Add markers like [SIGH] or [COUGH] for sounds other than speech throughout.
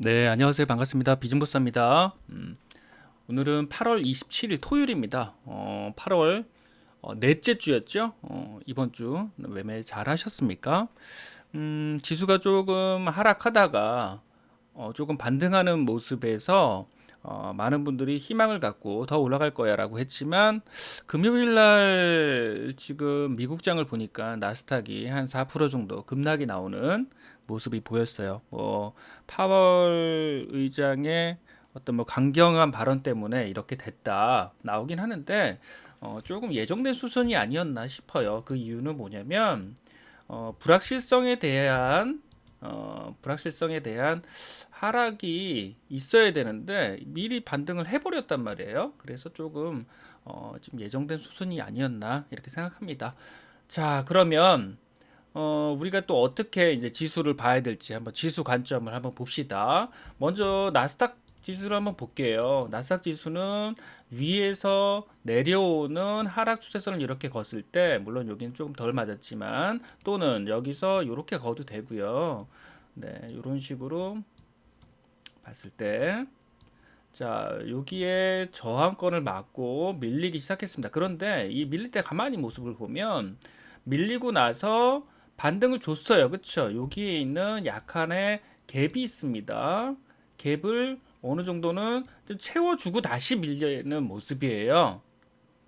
네, 안녕하세요. 반갑습니다. 비즘보스입니다. 음, 오늘은 8월 27일 토요일입니다. 어, 8월 어, 넷째 주였죠. 어, 이번 주 매매 잘 하셨습니까? 음, 지수가 조금 하락하다가 어, 조금 반등하는 모습에서 어, 많은 분들이 희망을 갖고 더 올라갈 거야라고 했지만 금요일 날 지금 미국장을 보니까 나스닥이 한 4% 정도 급락이 나오는 모습이 보였어요. 뭐 파월 의장의 어떤 뭐 강경한 발언 때문에 이렇게 됐다 나오긴 하는데 어, 조금 예정된 수순이 아니었나 싶어요. 그 이유는 뭐냐면 어, 불확실성에 대한 어, 불확실성에 대한 하락이 있어야 되는데 미리 반등을 해버렸단 말이에요. 그래서 조금 어, 좀 예정된 수순이 아니었나 이렇게 생각합니다. 자, 그러면 어, 우리가 또 어떻게 이제 지수를 봐야 될지 한번 지수 관점을 한번 봅시다. 먼저 나스닥 지수를 한번 볼게요. 나스닥 지수는 위에서 내려오는 하락 추세선을 이렇게 걷을 때, 물론 여기는 조금 덜 맞았지만, 또는 여기서 이렇게 거도 되고요. 네, 이런 식으로 봤을 때, 자, 여기에 저항권을 맞고 밀리기 시작했습니다. 그런데 이 밀릴 때 가만히 모습을 보면, 밀리고 나서 반등을 줬어요. 그쵸? 여기에 있는 약간의 갭이 있습니다. 갭을 어느 정도는 좀 채워주고 다시 밀리는 모습이에요.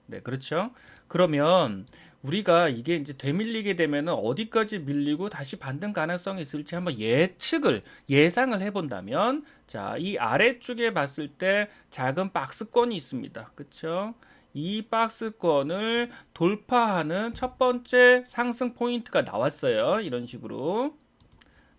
네, 그렇죠. 그러면 우리가 이게 이제 되밀리게 되면은 어디까지 밀리고 다시 반등 가능성이 있을지 한번 예측을 예상을 해본다면 자, 이 아래쪽에 봤을 때 작은 박스권이 있습니다. 그렇죠? 이 박스권을 돌파하는 첫 번째 상승 포인트가 나왔어요. 이런 식으로.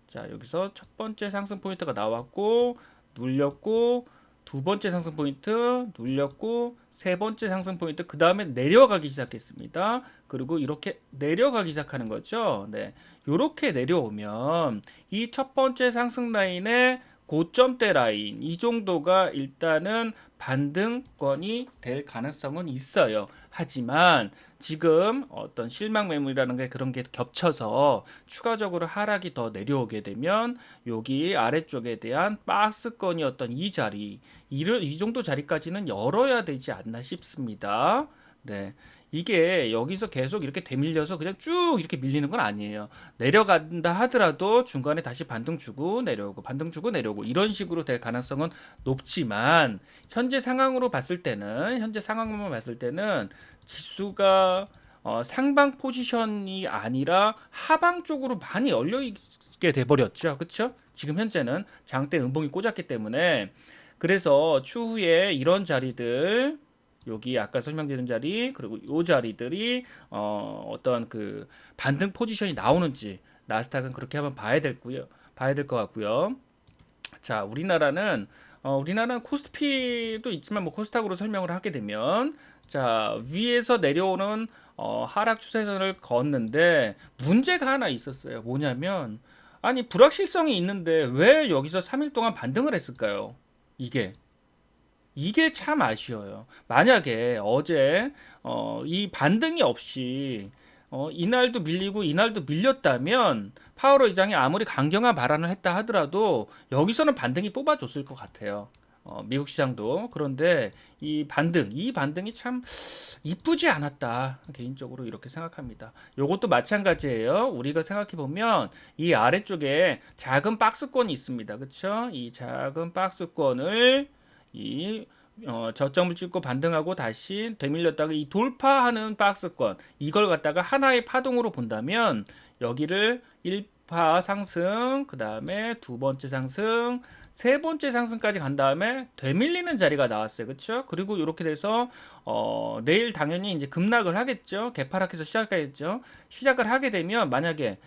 자, 여기서 첫 번째 상승 포인트가 나왔고 눌렸고 두 번째 상승 포인트 눌렸고 세 번째 상승 포인트 그 다음에 내려가기 시작했습니다. 그리고 이렇게 내려가기 시작하는 거죠. 네, 이렇게 내려오면 이 첫 번째 상승 라인의 고점대 라인 이 정도가 일단은 반등권이 될 가능성은 있어요. 하지만 지금 어떤 실망 매물이라는 게 그런 게 겹쳐서 추가적으로 하락이 더 내려오게 되면 여기 아래쪽에 대한 박스권이 어떤 이 자리 이를 이 정도 자리까지는 열어야 되지 않나 싶습니다. 네. 이게 여기서 계속 이렇게 되밀려서 그냥 쭉 이렇게 밀리는 건 아니에요. 내려간다 하더라도 중간에 다시 반등 주고 내려오고 반등 주고 내려오고 이런 식으로 될 가능성은 높지만 현재 상황으로 봤을 때는 현재 상황만 봤을 때는 지수가 어, 상방 포지션이 아니라 하방 쪽으로 많이 열려 있게 돼 버렸죠. 그렇죠? 지금 현재는 장대 음봉이 꽂았기 때문에 그래서 추후에 이런 자리들 여기 아까 설명드린 자리 그리고 요 자리들이 어, 어떤 그 반등 포지션이 나오는지 나스닥은 그렇게 한번 봐야 될고요. 봐야 될 것 같고요. 자, 우리나라는 어, 우리나라는 코스피도 있지만 뭐 코스닥으로 설명을 하게 되면 자, 위에서 내려오는 어, 하락 추세선을 걷는데 문제가 하나 있었어요. 뭐냐면 아니 불확실성이 있는데 왜 여기서 3일 동안 반등을 했을까요? 이게 이게 참 아쉬워요. 만약에 어제 어, 이 반등이 없이 어, 이날도 밀리고 이날도 밀렸다면 파월 의장이 아무리 강경한 발언을 했다 하더라도 여기서는 반등이 뽑아줬을 것 같아요. 어, 미국 시장도 그런데 이 반등, 이 반등이 참 이쁘지 않았다 개인적으로 이렇게 생각합니다. 요것도 마찬가지예요. 우리가 생각해 보면 이 아래쪽에 작은 박스권이 있습니다. 그렇죠? 이 작은 박스권을 이 어, 저점을 찍고 반등하고 다시 되밀렸다가 이 돌파하는 박스권 이걸 갖다가 하나의 파동으로 본다면 여기를 1파 상승 그 다음에 두 번째 상승 세 번째 상승까지 간 다음에 되밀리는 자리가 나왔어요. 그렇죠 그리고 이렇게 돼서 어, 내일 당연히 이제 급락을 하겠죠? 개파락해서 시작하겠죠? 시작을 하게 되면 만약에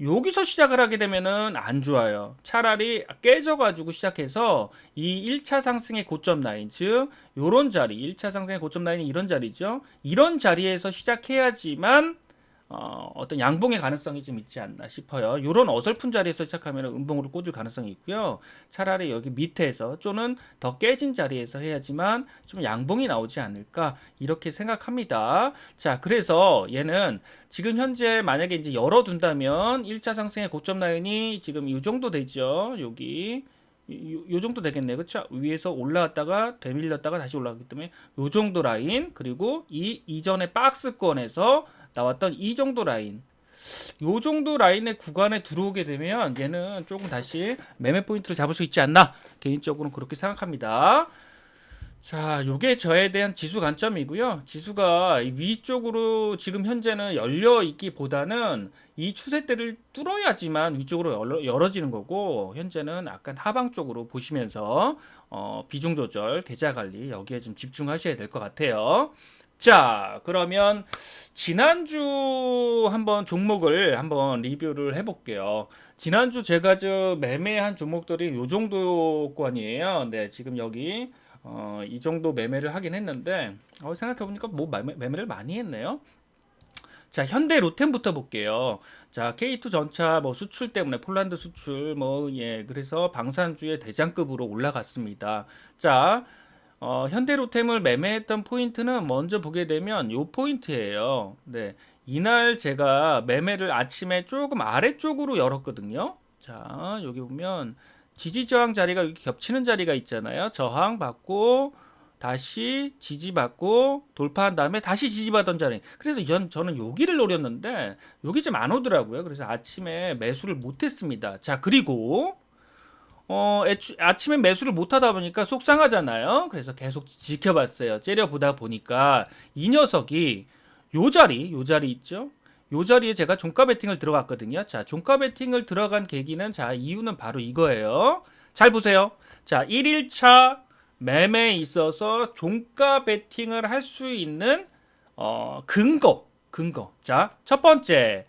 여기서 시작을 하게 되면은 안 좋아요. 차라리 깨져가지고 시작해서 이 1차 상승의 고점 라인, 즉, 요런 자리, 1차 상승의 고점 라인이 이런 자리죠. 이런 자리에서 시작해야지만 어, 어떤 양봉의 가능성이 좀 있지 않나 싶어요. 이런 어설픈 자리에서 시작하면 음봉으로 꽂을 가능성이 있고요. 차라리 여기 밑에서 또는 더 깨진 자리에서 해야지만 좀 양봉이 나오지 않을까 이렇게 생각합니다. 자, 그래서 얘는 지금 현재 만약에 이제 열어둔다면 1차 상승의 고점 라인이 지금 이 정도 되죠. 여기 요, 요 정도 되겠네요. 그렇죠? 위에서 올라왔다가 되밀렸다가 다시 올라가기 때문에 요 정도 라인 그리고 이 이전에 박스권에서 나왔던 이 정도 라인 요 정도 라인의 구간에 들어오게 되면 얘는 조금 다시 매매 포인트를 잡을 수 있지 않나 개인적으로는 그렇게 생각합니다. 자, 요게 저에 대한 지수 관점이고요. 지수가 이 위쪽으로 지금 현재는 열려 있기보다는 이 추세대를 뚫어야지만 위쪽으로 열어, 열어지는 거고 현재는 약간 하방 쪽으로 보시면서 어, 비중 조절, 계좌 관리 여기에 좀 집중하셔야 될 것 같아요. 자, 그러면 지난주 한번 종목을 한번 리뷰를 해볼게요. 지난주 제가 저 매매한 종목들이 요 정도권이에요. 네, 지금 여기 어, 이 정도 매매를 하긴 했는데 어, 생각해보니까 뭐 매매, 매매를 많이 했네요. 자, 현대 로템부터 볼게요. 자, K2 전차 뭐 수출 때문에 폴란드 수출 뭐 예, 그래서 방산주의 대장급으로 올라갔습니다. 자, 어, 현대로템을 매매했던 포인트는 먼저 보게 되면 요 포인트예요. 네. 이날 제가 매매를 아침에 조금 아래쪽으로 열었거든요. 자, 여기 보면 지지 저항 자리가 겹치는 자리가 있잖아요. 저항 받고 다시 지지 받고 돌파한 다음에 다시 지지 받던 자리. 그래서 연, 저는 여기를 노렸는데 여기 좀 안 오더라고요. 그래서 아침에 매수를 못 했습니다. 자, 그리고 어, 애초, 아침에 매수를 못 하다 보니까 속상하잖아요. 그래서 계속 지켜봤어요. 째려보다 보니까 이 녀석이 요 자리, 요 자리 있죠? 요 자리에 제가 종가 베팅을 들어갔거든요. 자, 종가 베팅을 들어간 계기는 자, 이유는 바로 이거예요. 잘 보세요. 자, 1일차 매매에 있어서 종가 베팅을 할 수 있는 어, 근거, 근거. 자, 첫 번째.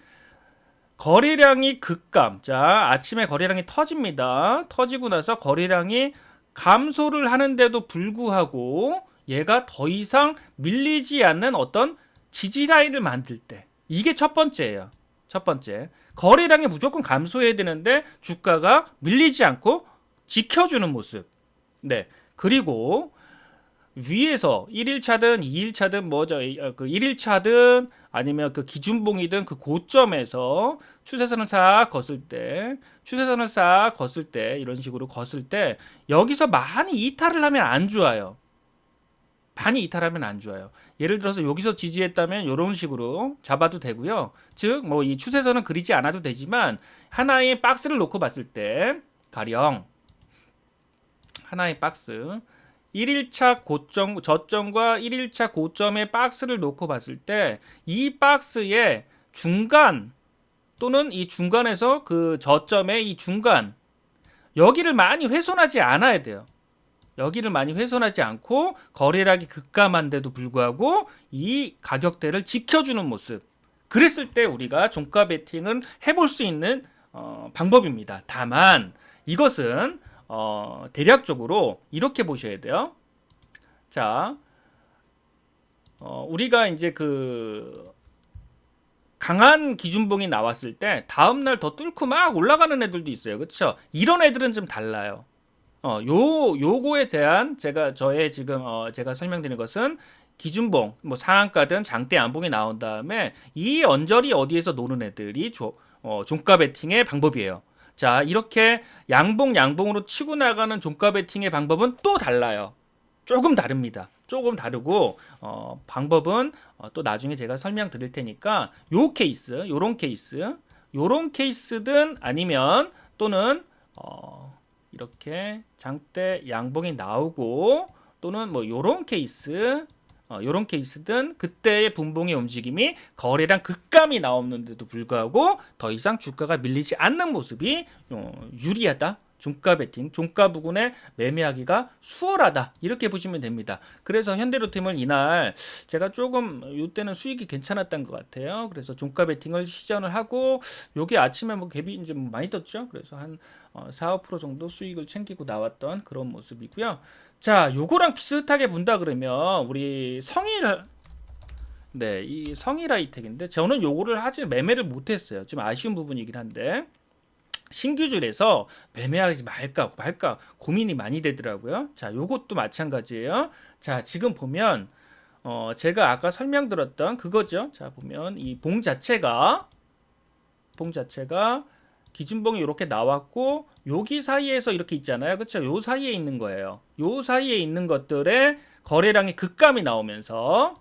거래량이 급감. 자, 아침에 거래량이 터집니다. 터지고 나서 거래량이 감소를 하는데도 불구하고 얘가 더 이상 밀리지 않는 어떤 지지 라인을 만들 때 이게 첫 번째예요. 첫 번째. 거래량이 무조건 감소해야 되는데 주가가 밀리지 않고 지켜주는 모습. 네. 그리고 위에서 1일차든 2일차든 뭐죠? 그 1일차든 아니면 그 기준봉이든 그 고점에서 추세선을 싹 걷을 때 추세선을 싹 걷을 때 이런 식으로 걷을 때 여기서 많이 이탈을 하면 안 좋아요. 많이 이탈하면 안 좋아요. 예를 들어서 여기서 지지했다면 이런 식으로 잡아도 되고요. 즉 뭐 이 추세선은 그리지 않아도 되지만 하나의 박스를 놓고 봤을 때 가령 하나의 박스 1일차 고점, 저점과 1일차 고점의 박스를 놓고 봤을 때 이 박스의 중간 또는 이 중간에서 그 저점의 이 중간 여기를 많이 훼손하지 않아야 돼요. 여기를 많이 훼손하지 않고 거래량이 급감한데도 불구하고 이 가격대를 지켜주는 모습. 그랬을 때 우리가 종가 베팅을 해볼 수 있는 어, 방법입니다. 다만 이것은 어, 대략적으로 이렇게 보셔야 돼요. 자, 어, 우리가 이제 그 강한 기준봉이 나왔을 때 다음 날 더 뚫고 막 올라가는 애들도 있어요. 그렇죠? 이런 애들은 좀 달라요. 어, 요 요거에 대한 제가 저의 지금 어, 제가 설명드리는 것은 기준봉 뭐 상한가든 장대 안봉이 나온 다음에 이 언저리 어디에서 노는 애들이 조, 어, 종가 베팅의 방법이에요. 자, 이렇게 양봉 양봉으로 치고 나가는 종가 베팅의 방법은 또 달라요. 조금 다릅니다. 조금 다르고 어, 방법은 어, 또 나중에 제가 설명드릴 테니까 요 케이스, 요런 케이스, 요런 케이스든 아니면 또는 어, 이렇게 장대 양봉이 나오고 또는 뭐 요런 케이스 어, 요런 케이스든 그때의 분봉의 움직임이 거래량 급감이 나오는데도 불구하고 더 이상 주가가 밀리지 않는 모습이 어, 유리하다. 종가 베팅, 종가 부근에 매매하기가 수월하다. 이렇게 보시면 됩니다. 그래서 현대로템을 이날 제가 조금 이때는 수익이 괜찮았던 것 같아요. 그래서 종가 베팅을 시전을 하고 요게 아침에 뭐 갭이 이제 뭐 많이 떴죠. 그래서 한 어, 4, 5% 정도 수익을 챙기고 나왔던 그런 모습이고요. 자, 요거랑 비슷하게 본다 그러면 우리 성일 네, 이 성일아이텍인데 저는 요거를 아직 매매를 못 했어요. 좀 아쉬운 부분이긴 한데 신규줄에서 매매하지 말까 말까 고민이 많이 되더라고요. 자, 요것도 마찬가지예요. 자, 지금 보면 어, 제가 아까 설명드렸던 그거죠. 자, 보면 이 봉 자체가 봉 자체가 기준봉이 이렇게 나왔고 여기 사이에서 이렇게 있잖아요. 그렇죠? 요 사이에 있는 거예요. 요 사이에 있는 것들의 거래량의 극감이 나오면서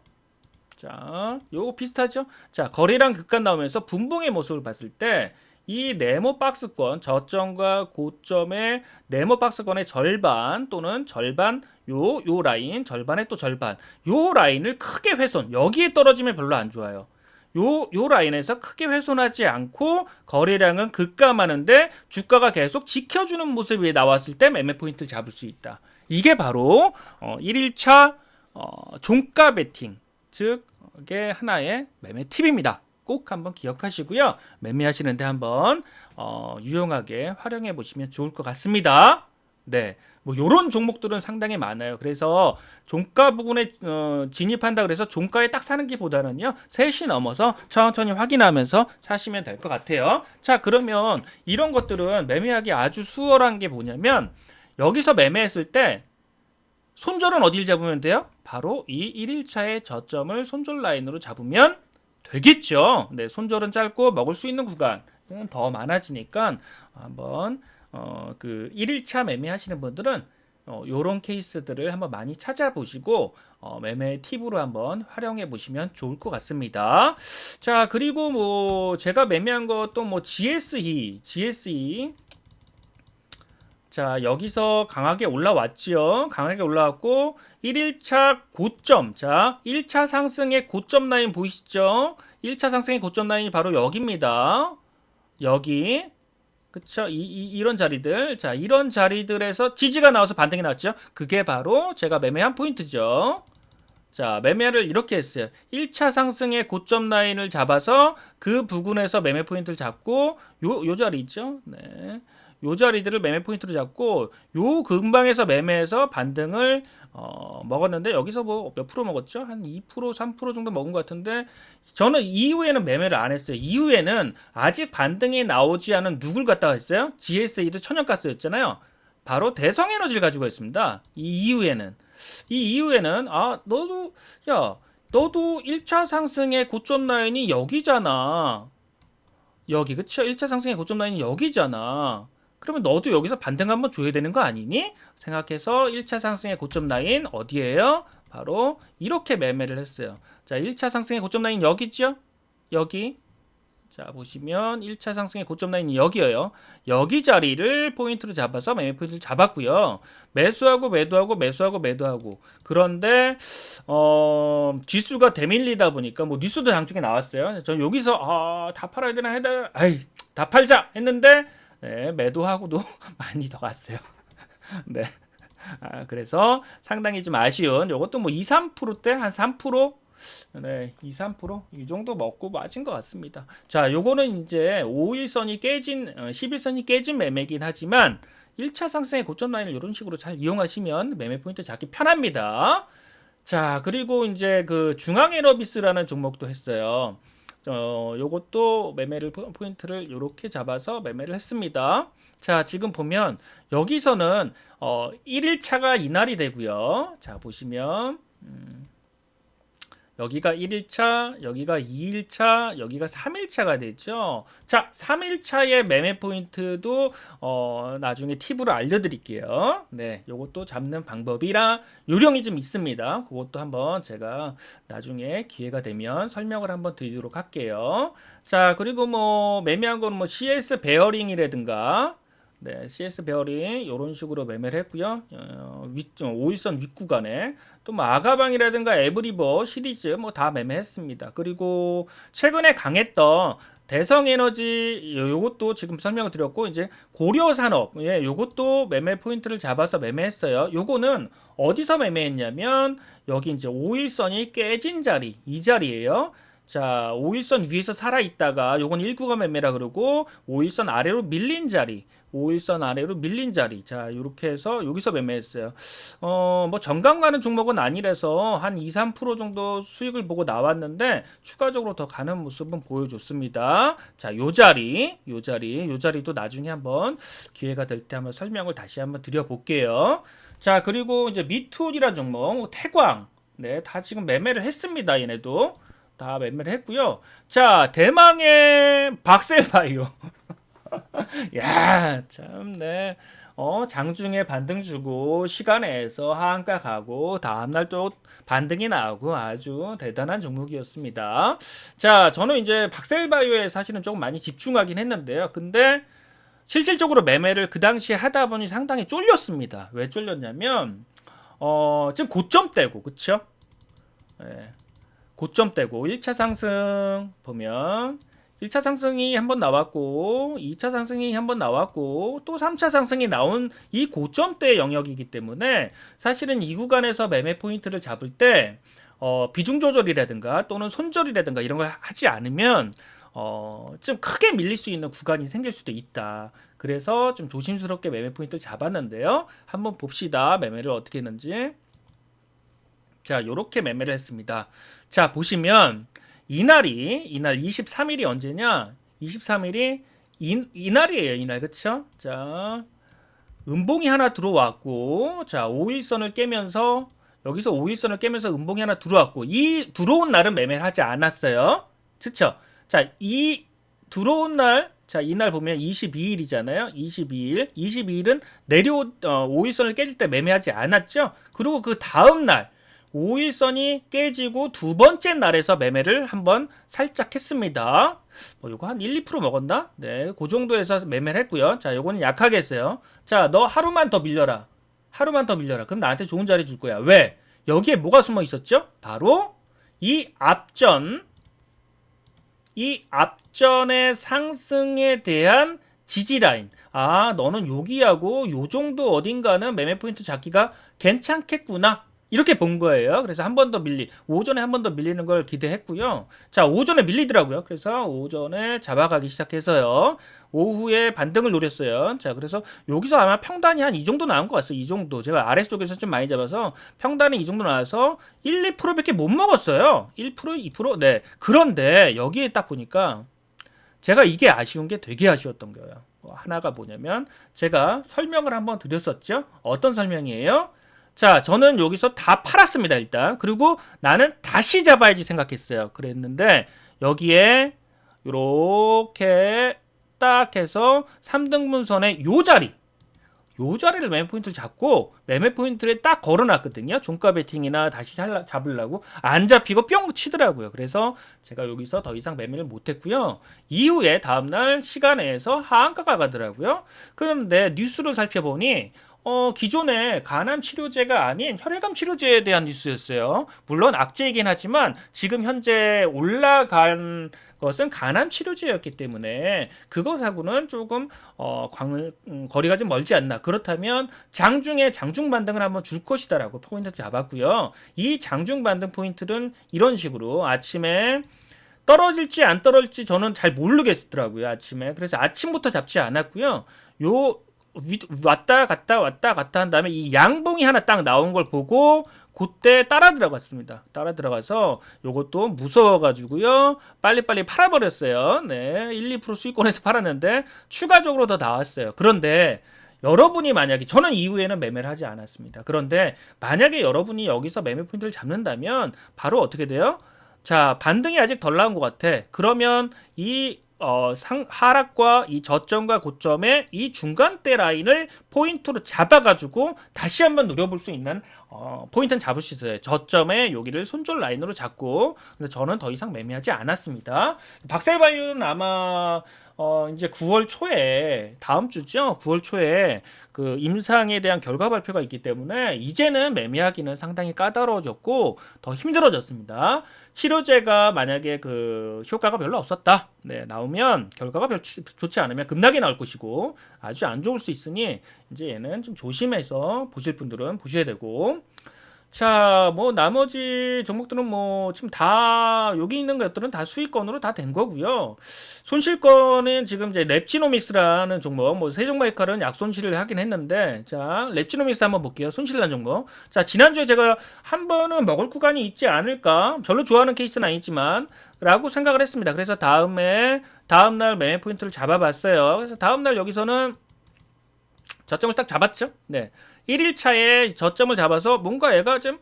자, 요거 비슷하죠? 자, 거래량 극감 나오면서 분봉의 모습을 봤을 때 이 네모 박스권 저점과 고점의 네모 박스권의 절반 또는 절반 요요 라인 절반의 또 절반 요 라인을 크게 훼손 여기에 떨어지면 별로 안 좋아요. 요, 요 라인에서 크게 훼손하지 않고 거래량은 급감하는데 주가가 계속 지켜주는 모습이 나왔을 때 매매 포인트를 잡을 수 있다. 이게 바로 어, 1일차 어, 종가 베팅 즉 이게 하나의 매매 팁입니다. 꼭 한번 기억하시고요. 매매하시는데 한번 어, 유용하게 활용해 보시면 좋을 것 같습니다. 네. 뭐 요런 종목들은 상당히 많아요. 그래서 종가 부분에 어, 진입한다 그래서 종가에 딱 사는 게보다는요. 셋이 넘어서 천천히 확인하면서 사시면 될 것 같아요. 자, 그러면 이런 것들은 매매하기 아주 수월한 게 뭐냐면 여기서 매매했을 때 손절은 어디를 잡으면 돼요? 바로 이 1일차의 저점을 손절 라인으로 잡으면 되겠죠. 네, 손절은 짧고 먹을 수 있는 구간은 더 많아지니까 한번 어, 그 1일차 매매하시는 분들은 어, 요런 케이스들을 한번 많이 찾아보시고 어, 매매 팁으로 한번 활용해 보시면 좋을 것 같습니다. 자, 그리고 뭐 제가 매매한 것도 뭐 GSE, GSE 자, 여기서 강하게 올라왔지요. 강하게 올라왔고 1일차 고점. 자, 1차 상승의 고점 라인 보이시죠? 1차 상승의 고점 라인이 바로 여기입니다. 여기. 그쵸? 이, 이, 런 자리들. 자, 이런 자리들에서 지지가 나와서 반등이 나왔죠? 그게 바로 제가 매매한 포인트죠. 자, 매매를 이렇게 했어요. 1차 상승의 고점 라인을 잡아서 그 부근에서 매매 포인트를 잡고 요, 요 자리 있죠? 네. 요 자리들을 매매 포인트로 잡고 요 근방에서 매매해서 반등을 어, 먹었는데 여기서 뭐 몇 프로 먹었죠? 한 2% 3% 정도 먹은 것 같은데 저는 이후에는 매매를 안 했어요. 이후에는 아직 반등이 나오지 않은 누굴 갖다가 했어요? GSA도 천연가스였잖아요. 바로 대성에너지를 가지고 있습니다. 이 이후에는 이 이후에는 아 너도 야 너도 1차 상승의 고점 라인이 여기잖아. 여기 그쵸? 1차 상승의 고점 라인이 여기잖아. 그러면 너도 여기서 반등 한번 줘야 되는 거 아니니? 생각해서 1차 상승의 고점 라인 어디예요? 바로 이렇게 매매를 했어요. 자, 1차 상승의 고점 라인 여기 있죠? 여기. 자, 보시면 1차 상승의 고점 라인이 여기예요. 여기 자리를 포인트로 잡아서 매매 포인트를 잡았고요. 매수하고 매도하고 매수하고 매도하고. 그런데 어, 지수가 대밀리다 보니까 뭐 뉴스도 장중에 나왔어요. 전 여기서 아, 다 팔아야 되나 해다 아이, 다 팔자 했는데 네, 매도하고도 [LAUGHS] 많이 더 갔어요. [LAUGHS] 네. 아, 그래서 상당히 좀 아쉬운 요것도 뭐 2, 3%대 한 3%? 네, 2, 3%이 정도 먹고 맞은 것 같습니다. 자, 요거는 이제 5일선이 깨진, 어, 11선이 깨진 매매긴 하지만 1차 상승의 고점 라인을 이런 식으로 잘 이용하시면 매매 포인트 잡기 편합니다. 자, 그리고 이제 그 중앙에너비스라는 종목도 했어요. 어, 요것도 매매를 포인트를 이렇게 잡아서 매매를 했습니다. 자, 지금 보면 여기서는 어, 1일차가 이날이 되고요. 자, 보시면 음, 여기가 1일차, 여기가 2일차, 여기가 3일차가 되죠. 자, 3일차의 매매 포인트도 어, 나중에 팁으로 알려드릴게요. 네, 요것도 잡는 방법이랑 요령이 좀 있습니다. 그것도 한번 제가 나중에 기회가 되면 설명을 한번 드리도록 할게요. 자, 그리고 뭐 매매한 거는 뭐 CS 베어링이라든가 네, CS 베어링 이런 식으로 매매를 했고요. 어, 윗, 5일선 윗구간에 또 뭐 아가방이라든가 에브리버 시리즈 뭐 다 매매했습니다. 그리고 최근에 강했던 대성에너지 요것도 지금 설명을 드렸고 이제 고려산업 예 요것도 매매 포인트를 잡아서 매매했어요. 요거는 어디서 매매했냐면 여기 이제 5일선이 깨진 자리 이 자리예요. 자, 5일선 위에서 살아 있다가 요건 1구간 매매라 그러고 5일선 아래로 밀린 자리. 5일선 아래로 밀린 자리. 자, 이렇게 해서 여기서 매매했어요. 어, 뭐 정강 가는 종목은 아니라서 한 2, 3% 정도 수익을 보고 나왔는데 추가적으로 더 가는 모습은 보여줬습니다. 자, 요 자리, 요 자리, 요 자리도 나중에 한번 기회가 될 때 한번 설명을 다시 한번 드려볼게요. 자, 그리고 이제 미투이란 종목, 태광. 네, 다 지금 매매를 했습니다. 얘네도. 다 매매를 했고요. 자, 대망의 박셀바이오. 야, 참네. 어, 장중에 반등 주고 시간에서 하한가 가고 다음 날 또 반등이 나오고 아주 대단한 종목이었습니다. 자, 저는 이제 박셀바이오에 사실은 조금 많이 집중하긴 했는데요. 근데 실질적으로 매매를 그 당시에 하다 보니 상당히 쫄렸습니다. 왜 쫄렸냐면 어, 지금 고점대고 그쵸? 예. 고점대고 1차 상승 보면 1차 상승이 한번 나왔고 2차 상승이 한번 나왔고 또 3차 상승이 나온 이 고점대 영역이기 때문에 사실은 이 구간에서 매매 포인트를 잡을 때 어, 비중 조절이라든가 또는 손절이라든가 이런 걸 하지 않으면 어, 좀 크게 밀릴 수 있는 구간이 생길 수도 있다. 그래서 좀 조심스럽게 매매 포인트를 잡았는데요. 한번 봅시다. 매매를 어떻게 했는지. 자, 요렇게 매매를 했습니다. 자, 보시면 이날이 이날 23일이 언제냐? 23일이 이, 이날이에요. 이날 그쵸? 자, 음봉이 하나 들어왔고, 자 5일선을 깨면서 여기서 5일선을 깨면서 음봉이 하나 들어왔고, 이 들어온 날은 매매를 하지 않았어요. 그쵸? 자, 이 들어온 날, 자, 이날 보면 22일이잖아요. 22일. 22일은 내려, 어, 5일선을 깨질 때 매매하지 않았죠? 그리고 그 다음 날, 5일선이 깨지고 두 번째 날에서 매매를 한번 살짝 했습니다. 뭐 요거 한 1, 2% 먹었나? 네, 그 정도에서 매매를 했고요. 자, 요거는 약하게 했어요. 자, 너 하루만 더 밀려라. 하루만 더 밀려라. 그럼 나한테 좋은 자리 줄 거야. 왜? 여기에 뭐가 숨어 있었죠? 바로 이 앞전 이 앞전의 상승에 대한 지지 라인. 아, 너는 여기하고 요 정도 어딘가는 매매 포인트 잡기가 괜찮겠구나. 이렇게 본 거예요. 그래서 한 번 더 밀리, 오전에 한 번 더 밀리는 걸 기대했고요. 자, 오전에 밀리더라고요. 그래서 오전에 잡아가기 시작해서요. 오후에 반등을 노렸어요. 자, 그래서 여기서 아마 평단이 한 이 정도 나온 것 같아요. 이 정도. 제가 아래쪽에서 좀 많이 잡아서 평단이 이 정도 나와서 1, 2%밖에 못 먹었어요. 1%, 2%? 네. 그런데 여기에 딱 보니까 제가 이게 아쉬운 게 되게 아쉬웠던 거예요. 뭐 하나가 뭐냐면 제가 설명을 한번 드렸었죠. 어떤 설명이에요? 자, 저는 여기서 다 팔았습니다, 일단. 그리고 나는 다시 잡아야지 생각했어요. 그랬는데, 여기에, 요렇게 딱 해서 3등분선의 요 자리. 요 자리를 매매 포인트를 잡고 매매 포인트를 딱 걸어놨거든요. 종가 베팅이나 다시 살라, 잡으려고 안 잡히고 뿅 치더라고요. 그래서 제가 여기서 더 이상 매매를 못했고요. 이후에 다음날 시간에서 하한가가 가더라고요. 그런데 뉴스를 살펴보니 어, 기존에 간암 치료제가 아닌 혈액암 치료제에 대한 뉴스였어요. 물론 악재이긴 하지만 지금 현재 올라간 것은 간암 치료제였기 때문에 그것하고는 조금 어, 광을 음, 거리가 좀 멀지 않나. 그렇다면 장중에 장중 반등을 한번 줄 것이다라고 포인트 잡았고요. 이 장중 반등 포인트는 이런 식으로 아침에 떨어질지 안 떨어질지 저는 잘 모르겠더라고요 아침에 그래서 아침부터 잡지 않았고요 요 왔다 갔다 왔다 갔다 한 다음에 이 양봉이 하나 딱 나온 걸 보고 그때 따라 들어갔습니다. 따라 들어가서 요것도 무서워가지고요. 빨리빨리 팔아버렸어요. 네. 1, 2% 수익권에서 팔았는데 추가적으로 더 나왔어요. 그런데 여러분이 만약에 저는 이후에는 매매를 하지 않았습니다. 그런데 만약에 여러분이 여기서 매매 포인트를 잡는다면 바로 어떻게 돼요? 자, 반등이 아직 덜 나온 것 같아. 그러면 이 어, 상, 하락과 이 저점과 고점의 이 중간대 라인을 포인트로 잡아가지고 다시 한번 노려볼 수 있는 어, 포인트는 잡을 수 있어요. 저점에 여기를 손절 라인으로 잡고 근데 저는 더 이상 매매하지 않았습니다. 박셀바이오는 아마 어, 이제 9월 초에 다음 주죠. 9월 초에 그 임상에 대한 결과 발표가 있기 때문에 이제는 매매하기는 상당히 까다로워졌고 더 힘들어졌습니다. 치료제가 만약에 그 효과가 별로 없었다. 네, 나오면 결과가 별 좋지 않으면 급락이 나올 것이고 아주 안 좋을 수 있으니 이제 얘는 좀 조심해서 보실 분들은 보셔야 되고 자, 뭐 나머지 종목들은 뭐 지금 다 여기 있는 것들은 다 수익권으로 다 된 거고요. 손실권은 지금 이제 랩지노믹스라는 종목, 뭐 세종마이칼은 약손실을 하긴 했는데, 자 랩지노믹스 한번 볼게요. 손실난 종목. 자 지난주에 제가 한 번은 먹을 구간이 있지 않을까, 별로 좋아하는 케이스는 아니지만, 라고 생각을 했습니다. 그래서 다음에 다음 날 매매 포인트를 잡아봤어요. 그래서 다음 날 여기서는 저점을 딱 잡았죠. 네. 1일차에 저점을 잡아서 뭔가 얘가 좀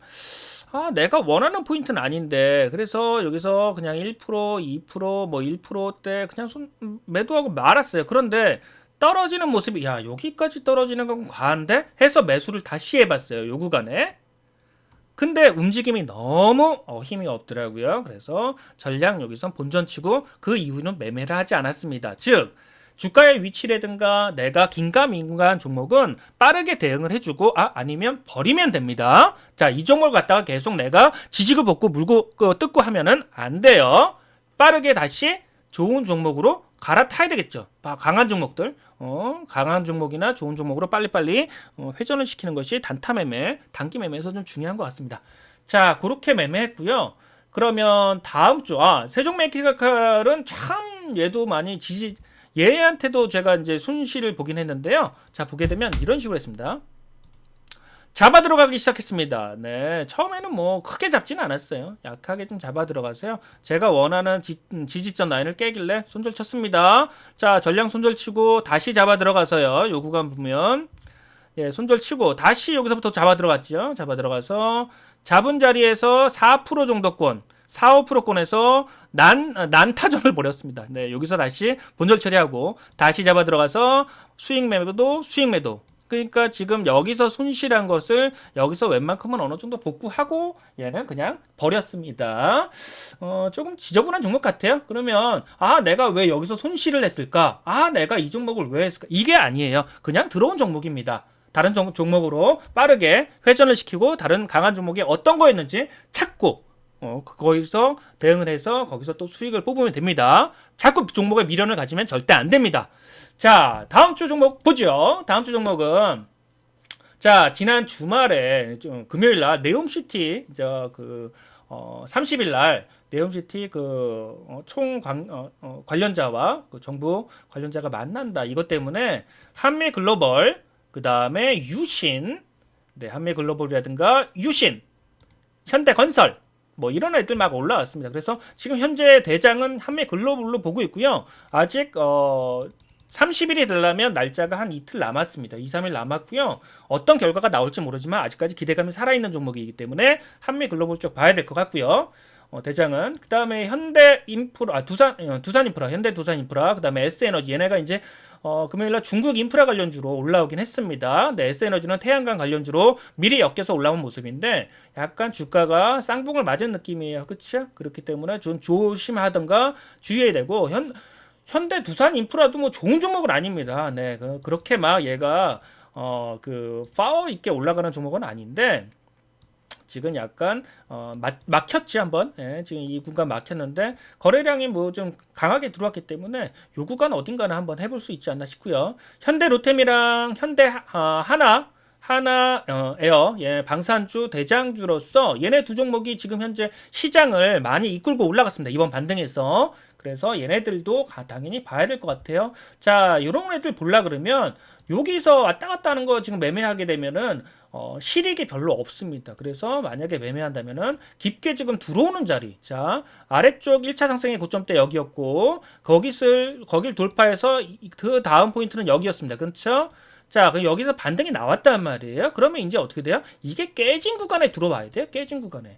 아, 내가 원하는 포인트는 아닌데 그래서 여기서 그냥 1% 2%뭐 1%대 그냥 손 매도하고 말았어요. 그런데 떨어지는 모습이 야 여기까지 떨어지는 건 과한데 해서 매수를 다시 해봤어요. 요 구간에. 근데 움직임이 너무 어, 힘이 없더라고요. 그래서 전량 여기서 본전치고 그 이후는 매매를 하지 않았습니다. 즉 주가의 위치라든가 내가 긴가민가한 종목은 빠르게 대응을 해주고 아 아니면 버리면 됩니다. 자 이 종목을 갖다가 계속 내가 지지고 볶고 물고 그, 뜯고 하면은 안 돼요. 빠르게 다시 좋은 종목으로 갈아타야 되겠죠. 바- 강한 종목들, 어, 강한 종목이나 좋은 종목으로 빨리빨리 어, 회전을 시키는 것이 단타 매매, 단기 매매에서 좀 중요한 것 같습니다. 자, 그렇게 매매했고요. 그러면 다음 주, 아, 세종메이커칼은 참 얘도 많이 지지, 얘한테도 제가 이제 손실을 보긴 했는데요. 자, 보게 되면 이런 식으로 했습니다. 잡아 들어가기 시작했습니다. 네, 처음에는 뭐 크게 잡지는 않았어요. 약하게 좀 잡아 들어가세요. 제가 원하는 지, 음, 지지점 라인을 깨길래 손절 쳤습니다. 자, 전량 손절 치고 다시 잡아 들어가서요. 요 구간 보면 예, 손절 치고 다시 여기서부터 잡아 들어갔죠. 잡아 들어가서 잡은 자리에서 4% 정도권 4, 5%권에서 난 난타전을 벌였습니다. 네, 여기서 다시 본절 처리하고 다시 잡아 들어가서 수익 매도, 수익 매도. 그러니까 지금 여기서 손실한 것을 여기서 웬만큼은 어느 정도 복구하고 얘는 그냥 버렸습니다. 어, 조금 지저분한 종목 같아요. 그러면 아 내가 왜 여기서 손실을 했을까? 아 내가 이 종목을 왜 했을까? 이게 아니에요. 그냥 들어온 종목입니다. 다른 종, 종목으로 빠르게 회전을 시키고 다른 강한 종목이 어떤 거였는지 찾고 어, 거기서 대응을 해서 거기서 또 수익을 뽑으면 됩니다. 자꾸 종목에 미련을 가지면 절대 안 됩니다. 자, 다음 주 종목 보죠. 다음 주 종목은 자, 지난 주말에 좀 금요일 날 네옴시티 저그 어, 30일 날 네옴시티 그총 어, 어, 관련자와 그 정부 관련자가 만난다. 이것 때문에 한미 글로벌 그다음에 유신 네, 한미 글로벌이라든가 유신 현대건설 뭐 이런 애들 막 올라왔습니다. 그래서 지금 현재 대장은 한미 글로벌로 보고 있고요. 아직 어 30일이 되려면 날짜가 한 이틀 남았습니다. 2, 3일 남았고요. 어떤 결과가 나올지 모르지만 아직까지 기대감이 살아있는 종목이기 때문에 한미 글로벌 쪽 봐야 될 것 같고요. 어, 대장은 그 다음에 현대 인프라, 아, 두산 어, 두산 인프라, 현대 두산 인프라, 그 다음에 S 에너지 얘네가 이제 어, 금요일날 중국 인프라 관련주로 올라오긴 했습니다. 네, S 에너지는 태양광 관련주로 미리 엮여서 올라온 모습인데 약간 주가가 쌍봉을 맞은 느낌이에요, 그렇죠? 그렇기 때문에 좀 조심하던가 주의해야 되고 현 현대 두산 인프라도 뭐 좋은 종목은 아닙니다. 네, 그, 그렇게 막 얘가 어 그 파워 있게 올라가는 종목은 아닌데 지금 약간 어, 막, 막혔지 한번 예, 지금 이 구간 막혔는데 거래량이 뭐 좀 강하게 들어왔기 때문에 요 구간 어딘가는 한번 해볼 수 있지 않나 싶고요. 현대 로템이랑 현대 하, 아, 하나 하나 어, 에어 예, 방산주 대장주로서 얘네 두 종목이 지금 현재 시장을 많이 이끌고 올라갔습니다. 이번 반등에서 그래서 얘네들도 가- 당연히 봐야 될 것 같아요. 자, 요런 애들 볼라 그러면 여기서 왔다 갔다 하는 거 지금 매매하게 되면은 어, 실익이 별로 없습니다. 그래서 만약에 매매한다면은 깊게 지금 들어오는 자리. 자, 아래쪽 1차 상승의 고점대 여기였고 거기를 거길 돌파해서 이- 그 다음 포인트는 여기였습니다. 그렇죠? 자, 그럼 여기서 반등이 나왔단 말이에요. 그러면 이제 어떻게 돼요? 이게 깨진 구간에 들어와야 돼요. 깨진 구간에.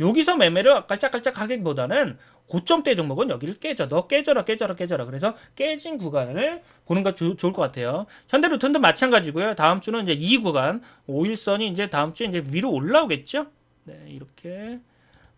여기서 매매를 깔짝깔짝 하기보다는 고점대 종목은 여기를 깨져. 너 깨져라, 깨져라, 깨져라. 그래서 깨진 구간을 보는 거 조- 좋을 것 같아요. 현대로템도 마찬가지고요. 다음 주는 이제 이 구간, 5일선이 이제 다음 주에 이제 위로 올라오겠죠? 네, 이렇게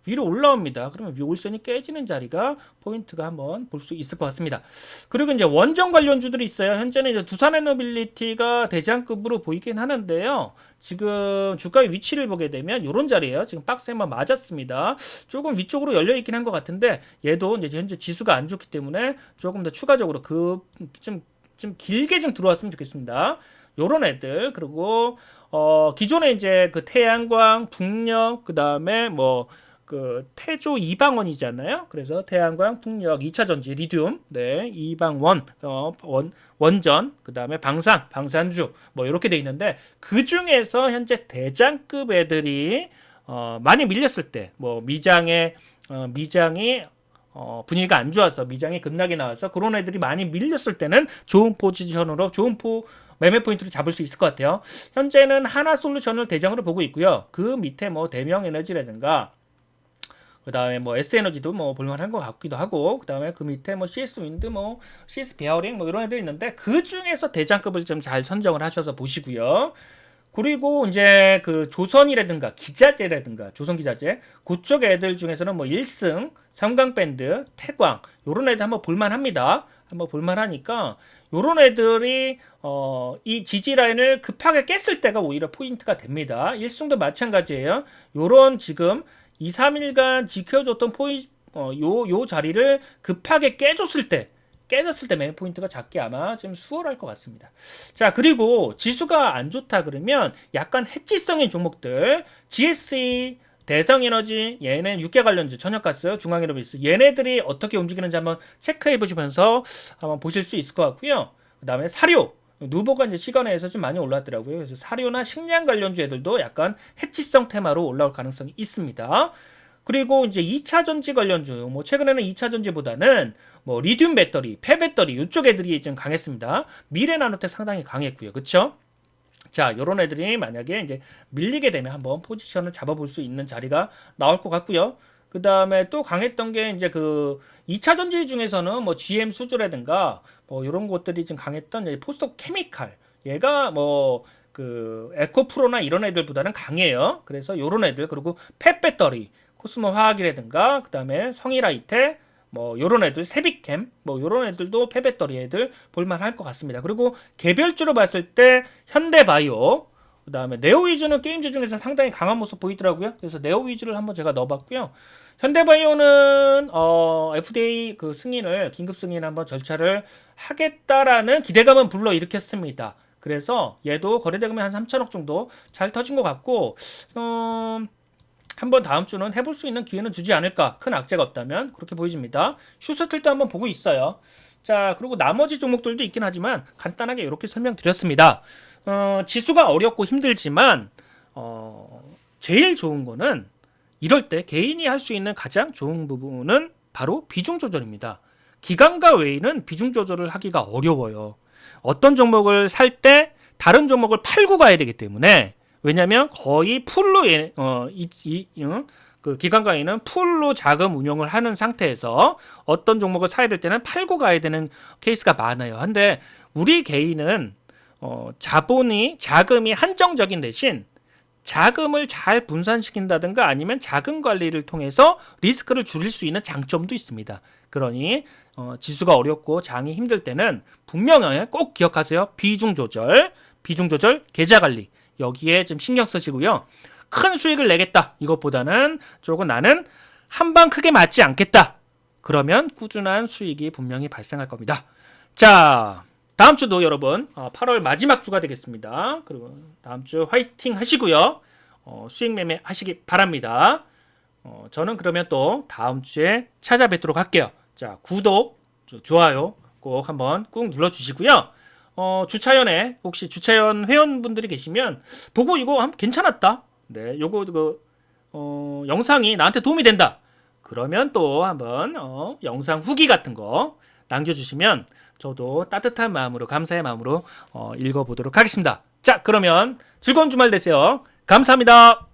위로 올라옵니다. 그러면 위 5일선이 깨지는 자리가 포인트가 한번 볼 수 있을 것 같습니다. 그리고 이제 원전 관련주들이 있어요. 현재는 이제 두산에너빌리티가 대장급으로 보이긴 하는데요. 지금 주가의 위치를 보게 되면 이런 자리예요. 지금 박스에 한번 맞았습니다. 조금 위쪽으로 열려 있긴 한 것 같은데 얘도 이제 현재 지수가 안 좋기 때문에 조금 더 추가적으로 그좀 좀 길게 좀 들어왔으면 좋겠습니다. 요런 애들 그리고 어 기존에 이제 그 태양광, 풍력 그다음에 뭐 그 태조 이방원이잖아요. 그래서 태양광, 풍력, 2차 전지, 리튬, 네, 이방원, 어, 원, 원전, 그다음에 방산, 방산주 뭐 이렇게 돼 있는데 그 중에서 현재 대장급 애들이 어, 많이 밀렸을 때 뭐 미장에 어, 미장이 어, 분위기가 안 좋아서 미장이 급락이 나와서 그런 애들이 많이 밀렸을 때는 좋은 포지션으로 좋은 포 매매 포인트를 잡을 수 있을 것 같아요. 현재는 하나 솔루션을 대장으로 보고 있고요. 그 밑에 뭐 대명 에너지라든가 그다음에 뭐 S 에너지도 뭐 볼만한 것 같기도 하고 그다음에 그 밑에 뭐 CS 윈드 뭐 CS 베어링 뭐 이런 애들 있는데 그 중에서 대장급을 좀 잘 선정을 하셔서 보시고요. 그리고 이제 그 조선이라든가 기자재라든가 조선 기자재 그쪽 애들 중에서는 뭐 1승, 삼강밴드, 태광 요런 애들 한번 볼만합니다. 한번 볼만하니까 요런 애들이 어, 이 지지 라인을 급하게 깼을 때가 오히려 포인트가 됩니다. 1승도 마찬가지예요. 요런 지금 2, 3일간 지켜줬던 포인 어, 요, 요 자리를 급하게 깨줬을 때 깨졌을 때 매매 포인트가 작게 아마 좀 수월할 것 같습니다. 자, 그리고 지수가 안 좋다 그러면 약간 해지성인 종목들, GSE, 대성에너지, 얘네 육계 관련주, 천연가스, 중앙에너비스, 얘네들이 어떻게 움직이는지 한번 체크해 보시면서 한번 보실 수 있을 것 같고요. 그 다음에 사료, 누보가 이제 시간에서 좀 많이 올랐더라고요. 그래서 사료나 식량 관련주 애들도 약간 해치성 테마로 올라올 가능성이 있습니다. 그리고 이제 2차 전지 관련주, 뭐 최근에는 2차 전지보다는 뭐 리튬 배터리, 폐 배터리 이쪽 애들이 좀 강했습니다. 미래 나노텍 상당히 강했고요. 그렇죠? 자, 요런 애들이 만약에 이제 밀리게 되면 한번 포지션을 잡아볼 수 있는 자리가 나올 것 같고요. 그 다음에 또 강했던 게 이제 그 2차 전지 중에서는 뭐 GM 수주라든가 뭐 이런 것들이 좀 강했던 포스트 케미칼. 얘가 뭐 그 에코프로나 이런 애들보다는 강해요. 그래서 요런 애들 그리고 펫 배터리, 코스모 화학이라든가 그다음에 성일아이테 뭐 요런 애들 세비캠 뭐 요런 애들도 폐배터리 애들 볼만할 것 같습니다. 그리고 개별주로 봤을 때 현대바이오 그다음에 네오위즈는 게임주 중에서 상당히 강한 모습 보이더라고요. 그래서 네오위즈를 한번 제가 넣어봤고요. 현대바이오는 어, FDA 그 승인을 긴급 승인 한번 절차를 하겠다라는 기대감은 불러 일으켰습니다. 그래서 얘도 거래대금이 한 3천억 정도 잘 터진 것 같고 어, 한번 다음 주는 해볼 수 있는 기회는 주지 않을까 큰 악재가 없다면 그렇게 보여집니다. 휴스틀도 한번 보고 있어요. 자 그리고 나머지 종목들도 있긴 하지만 간단하게 이렇게 설명드렸습니다. 어, 지수가 어렵고 힘들지만 어, 제일 좋은 거는 이럴 때 개인이 할 수 있는 가장 좋은 부분은 바로 비중 조절입니다. 기관과 외인은 비중 조절을 하기가 어려워요. 어떤 종목을 살 때 다른 종목을 팔고 가야 되기 때문에 왜냐하면 거의 풀로 예, 어, 이, 이, 어, 그 기관가에는 풀로 자금 운용을 하는 상태에서 어떤 종목을 사야 될 때는 팔고 가야 되는 케이스가 많아요. 근데 우리 개인은 어, 자본이 자금이 한정적인 대신 자금을 잘 분산시킨다든가 아니면 자금 관리를 통해서 리스크를 줄일 수 있는 장점도 있습니다. 그러니 어, 지수가 어렵고 장이 힘들 때는 분명히 꼭 기억하세요. 비중 조절, 비중 조절, 계좌 관리 여기에 좀 신경 쓰시고요. 큰 수익을 내겠다 이것보다는 조금 나는 한 방 크게 맞지 않겠다. 그러면 꾸준한 수익이 분명히 발생할 겁니다. 자, 다음 주도 여러분 8월 마지막 주가 되겠습니다. 그리고 다음 주 화이팅 하시고요. 어, 수익 매매 하시기 바랍니다. 어, 저는 그러면 또 다음 주에 찾아뵙도록 할게요. 자, 구독, 좋아요 꼭 한번 꾹 눌러주시고요. 어, 주차연에 혹시 주차연 회원분들이 계시면 보고 이거 한 괜찮았다. 네, 요거 그 어, 영상이 나한테 도움이 된다. 그러면 또 한번 어, 영상 후기 같은 거 남겨주시면 저도 따뜻한 마음으로 감사의 마음으로 어, 읽어보도록 하겠습니다. 자, 그러면 즐거운 주말 되세요. 감사합니다.